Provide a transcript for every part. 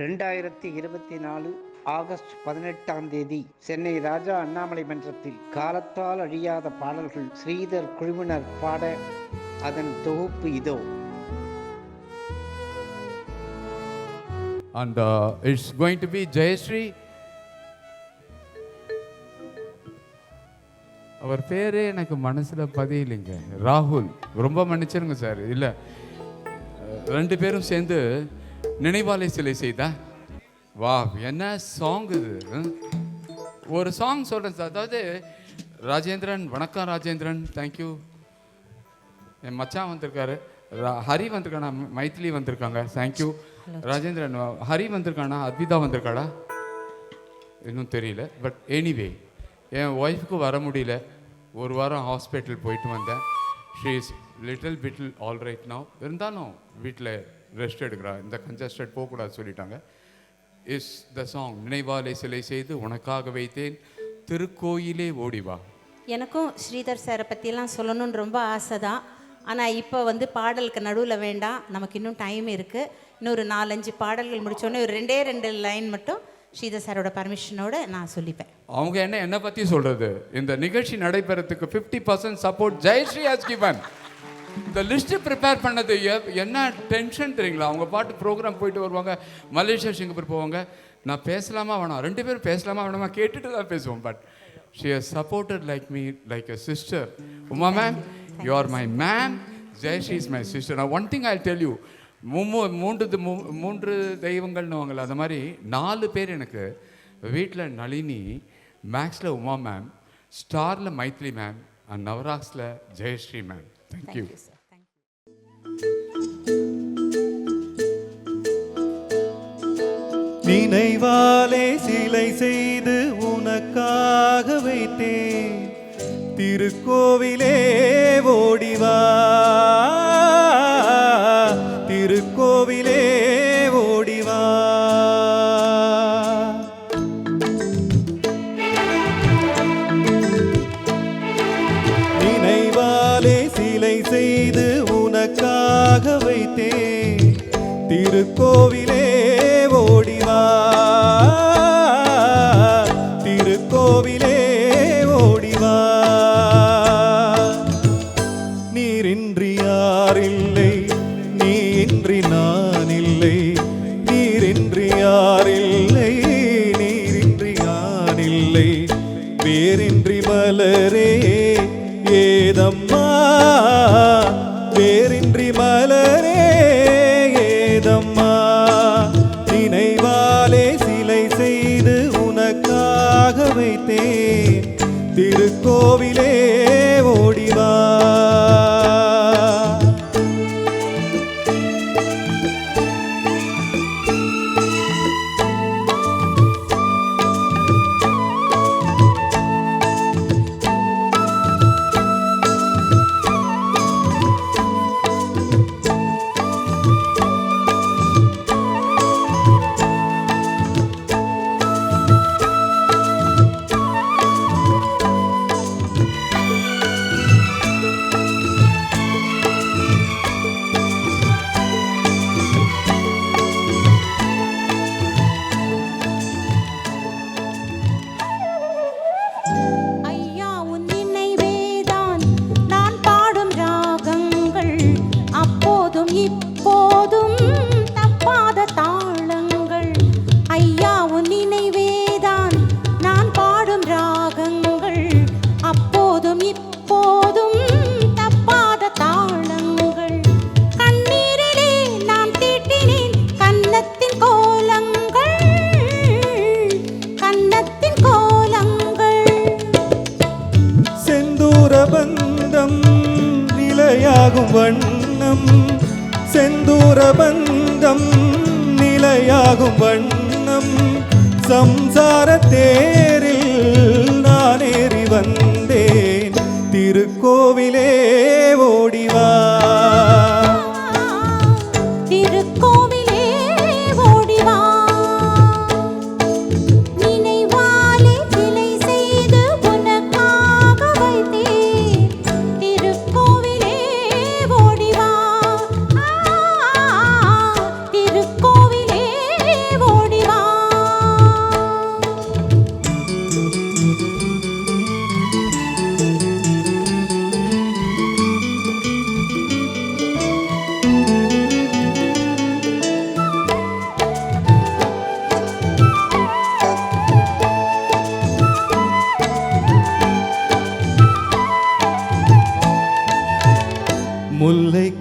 ரெண்டாயிரத்தி இருபத்தி நாலு ஆகஸ்ட் பதினெட்டாம் தேதி சென்னை ராஜா அண்ணாமலை மன்றத்தில் காலத்தால் அழியாத பாடல்கள் ஸ்ரீதர் குழுவினர் பாட அதன் தொகுப்பு இதோ. And uh, it's going to be Jayashree. அவர் பேரே எனக்கு மனசில் பதியலைங்க. ராகுல். ரொம்ப மன்னிச்சிருங்க சார். இல்லை ரெண்டு பேரும் சேர்ந்து நினைவாலை சிலை செய்தா? வா என்ன சாங் இது? ஒரு சாங் சொல்கிறேன் சார் அதாவது ராஜேந்திரன் வணக்கம் ராஜேந்திரன் தேங்க்யூ என் மச்சான் வந்திருக்காரு. ஹரி வந்திருக்கானா? மைத்திலி வந்திருக்காங்க தேங்க்யூ ராஜேந்திரன் ஹரி வந்திருக்கானா? அத்விதா வந்திருக்காளா? இன்னும் தெரியல பட் எனிவே என் ஒய்ஃபுக்கு வர முடியல. ஒரு வாரம் ஹாஸ்பிட்டல் போயிட்டு வந்தேன். ஷீ இஸ் லிட்டில் பிட்டில் ஆல் ரைட் now. இருந்தாலும் வீட்டில் ரெஸ்ட் எடுக்கிறா இந்த கன்ஜஸ்டட் போகக்கூடாது சொல்லிட்டாங்க. இஸ் த சாங் நினைவாலை சிலை செய்து உனக்காக வைத்தேன் திருக்கோயிலே ஓடிவா எனக்கும் ஸ்ரீதர் சாரை பற்றியெல்லாம் சொல்லணும்னு ரொம்ப ஆசை தான் ஆனால் இப்போ வந்து பாடலுக்கு நடுவில் வேண்டாம். நமக்கு இன்னும் டைம் இருக்குது இன்னொரு நாலஞ்சு பாடல்கள் முடிச்சோடனே ஒரு ரெண்டே ரெண்டு லைன் மட்டும் ஸ்ரீதர் சாரோட பர்மிஷனோட நான் சொல்லிப்பேன். அவங்க என்ன என்ன பத்தி சொல்றது? இந்த நிகழ்ச்சி நடைபெறத்துக்கு 50% percent support Jayashree has given. இந்த லிஸ்ட் ப்ரிப்பேர் பண்ணது என்ன டென்ஷன் தெரியுங்களா? அவங்க பாட்டு ப்ரோக்ராம் போயிட்டு வருவாங்க மலேசியா சிங்கப்பூர் போவாங்க. நான் பேசலாமா வேணாம்? ரெண்டு பேரும் பேசலாமா வேணாமா? கேட்டுட்டு தான் பேசுவோம் but she has supported like me like a sister Uma ma'am you are my ma'am Jayashree is my sister நான் one thing I tell you மூமு மூன்று மூன்று தெய்வங்கள்னுவாங்கல்ல அந்த மாதிரி நாலு பேர் எனக்கு வீட்டில் நளினி மேக்ஸில் உமா மேம் ஸ்டாரில் Maithili ma'am and நவராக்ஸில் Jayashree ma'am thank you sir thank you நினைவாலே சிலை செய்து உனக்காக வைத்தேன். திருக்கோவிலே ஓடிவா திருக்கோவிலே ஓடிவா திருக்கோவிலே ஓடிவா நீரின்றி யாரில்லை நீ இன்றி நான். செய்து உனக்காக வைத்தேன். திருக்கோவிலே பிரபந்தம் நிலையாகும் வண்ணம் சம்சார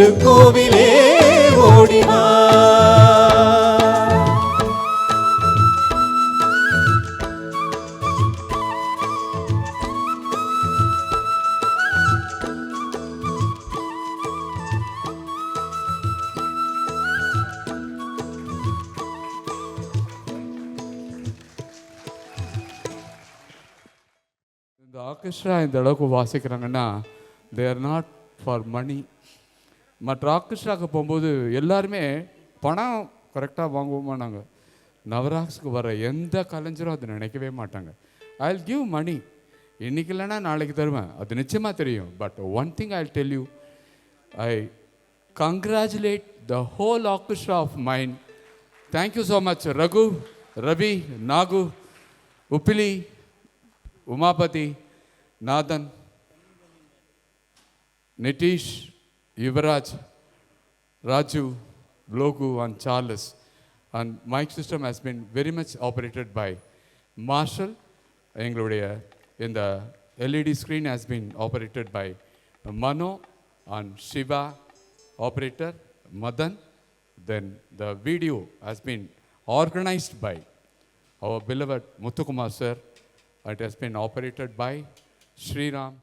திருக்கோவிலே ஓடிவா இந்த ஆர்கெஸ்ட்ரா இந்த அளவுக்கு வாசிக்கிறாங்கன்னா தேர் நாட் ஃபார் மணி மற்ற ஆர்கெஸ்ட்ராவுக்கு போகும்போது எல்லாருமே பணம் கரெக்டாக வாங்குவோமா நாங்கள் நவராக்ஸுக்கு வர எந்த கலைஞரும் அதை நினைக்கவே மாட்டாங்க. ஐ வில் கிவ் மணி இன்றைக்கி இல்லைன்னா நாளைக்கு தருவேன். அது நிச்சயமாக தெரியும். But one thing I tell you I congratulate the whole orchestra of mind thank you so much Raghu Ravi Nagu Uppili Umapathi Nathan Nitish Yuvraj, Raju, Loku, and Charles. And mic system has been very much operated by Marshall. In the LED screen has been operated by Mano and Shiva operator, Madan. Then the video has been organized by our beloved Muthukumar sir. It has been operated by Sri Ram.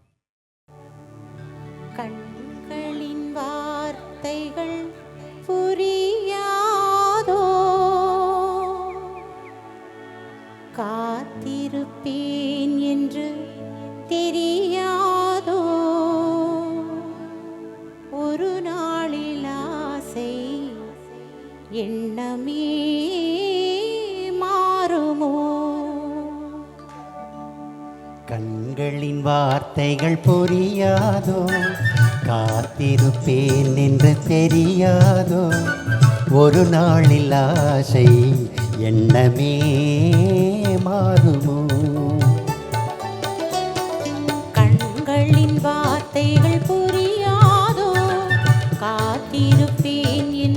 கண்களின் வார்த்தைகள் புரியாதோ? காத்திருப்பேன் என்று தெரியாதோ? ஒரு நாளில் ஆசை எண்ணமே மாறுமோ? கண்களின் வார்த்தைகள் புரியாதோ? காத்திருப்பேன் என்று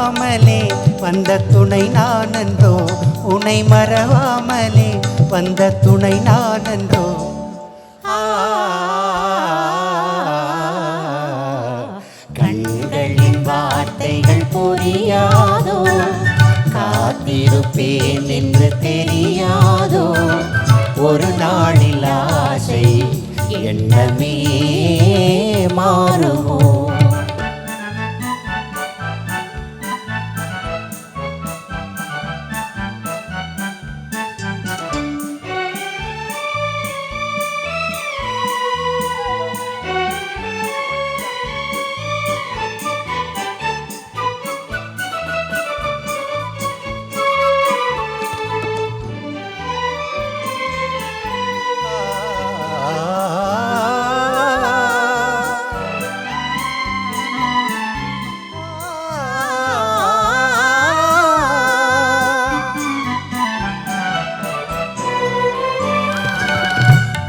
வந்த துணை நான் உனை மறவாமலே வந்த துணை நான் கண்களின் வார்த்தைகள் புரியாதோ? காத்திருப்பேன் என்று தெரியாதோ? ஒரு நாளில் ஆசை எண்ணமே மாறுமோ?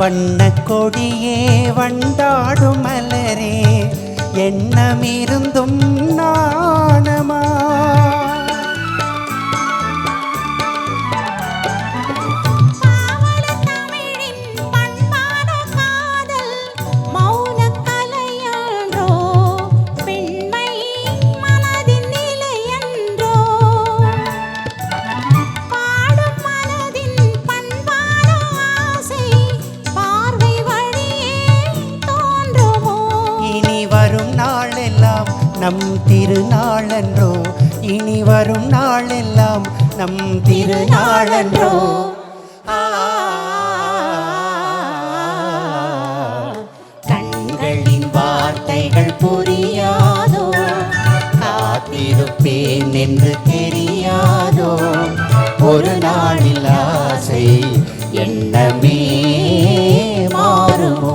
வண்ண கொடியே வண்டாடும் மலரே எண்ணமிருந்தும் நம் திருநாளன்றோ இனி வரும் நாளெல்லாம் நம் திருநாளன்றோ. கண்களின் வார்த்தைகள் புரியாதோ காத்திருப்பேன் என்று தெரியாதோ ஒரு நாளில் ஆசை என்னமே என்ன